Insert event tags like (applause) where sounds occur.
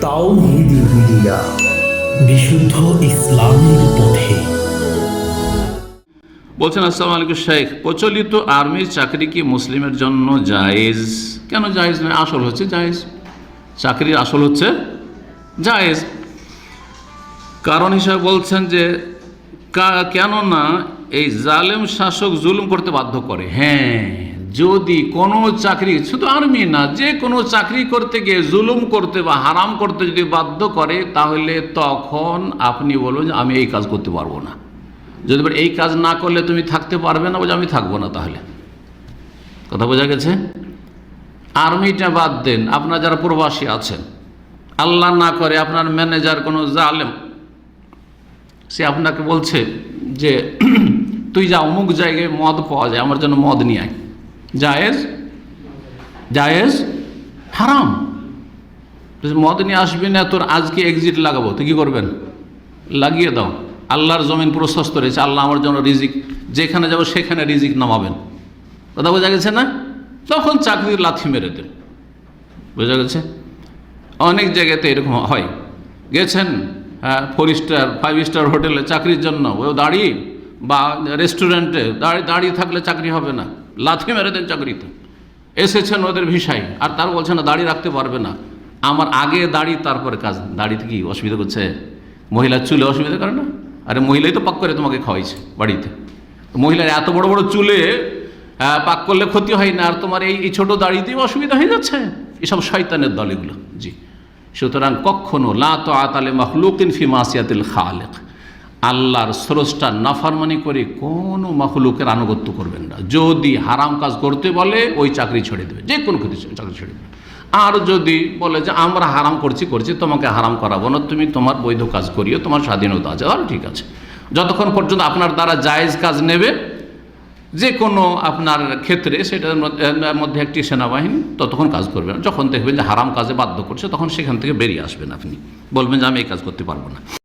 তাওহিদি বিশুদ্ধ ইসলামের পথে। বলছেন, আসসালামু আলাইকুম শেখ, প্রচলিত আর্মির চাকরি কি মুসলিমের জন্য জায়েজ? কেন জায়েজ নয়? আসল হচ্ছে জায়েজ। চাকরির আসল হচ্ছে জায়েজ। কারণ হিসাবে বলছেন যে, কা- কেননা এই জালেম শাসক জুলুম করতে বাধ্য করে। হ্যাঁ। যদি কোনো চাকরি, শুধু আর্মি না, যে কোনো চাকরি করতে গিয়ে জুলুম করতে বা হারাম করতে যদি বাধ্য করে, তাহলে তখন আপনি বলুন যে আমি এই কাজ করতে পারব না। যদি এই কাজ না করলে তুমি থাকতে পারবে না বলে আমি থাকব না তাহলে। কথা বোঝা গেছে? আর্মিটা বাদ দেন, আপনার যারা প্রবাসী আছেন, আল্লাহ না করে আপনার ম্যানেজার কোনো জালেম, সে আপনাকে বলছে যে, (clears throat) তুই যা অমুক জায়গায় মদ পাওয়া যায়, আমার জন্য মদ নিয়ে আয়। জায়েজ? জায়েজ? হারাম। মদ নিয়ে আসবি না, তোর আজকে এক্সিট লাগাবো। তুই কী করবেন? লাগিয়ে দাও। আল্লাহর জমিন প্রশস্ত রয়েছে। আল্লাহ আমার জন্য রিজিক। যেখানে যাব সেখানে রিজিক নামাবেন। কথা বোঝা গেছে না? তখন চাকরির লাথি মেরে দেন। বোঝা গেছে? অনেক জায়গাতে এরকম হয়। গেছেন হ্যাঁ ফোর স্টার ফাইভ স্টার হোটেলে চাকরির জন্য। ও দাঁড়িয়ে বা রেস্টুরেন্টে দাঁড়িয়ে দাঁড়িয়ে থাকলে চাকরি হবে না। লাথি মেরে দেন চাকরিতে। এসেছেন ওদের ভিসায়। আর তার বলছে, না, দাড়ি রাখতে পারবে না। আমার আগে দাড়ি, তারপরে কাজ। দাড়িতে কি অসুবিধা করছে? মহিলার চুলে অসুবিধা করে না? আরে, মহিলাই তো পাক করে তোমাকে খাওয়াইছে বাড়িতে। মহিলার এত বড় বড় চুলে পাক করলে ক্ষতি হয় না। আর তোমার এই এই ছোটো দাড়িতেই অসুবিধা হয়ে যাচ্ছে। এসব শয়তানের দল এগুলো। জি। সুতরাং কখনো লা তো আতালে মখলুকিন ফি মাসিয়াতিল খালেক। আল্লাহর স্রষ্টার নাফারমানি করে কোনো মখলুকের আনুগত্য করবেন না। যদি হারাম কাজ করতে বলে, ওই চাকরি ছেড়ে দেবে, যে কোনো ক্ষতি চাকরি ছেড়ে দেবে। আর যদি বলে যে, আমরা হারাম করছি করছি, তোমাকে হারাম করাবো না, তুমি তোমার বৈধ কাজ করিও, তোমার স্বাধীনতা আছে আর ঠিক আছে। যতক্ষণ পর্যন্ত আপনার দ্বারা জায়েজ কাজ নেবে, যে কোনো আপনার ক্ষেত্রে সেটার মধ্যে একটি সেনাবাহিনী ততক্ষণ কাজ করবেন যখন দেখবেন যে হারাম কাজে বাধ্য করছে, তখন সেখান থেকে বেরিয়ে আসবেন আপনি। বলবেন যে, আমি এই কাজ করতে পারব না।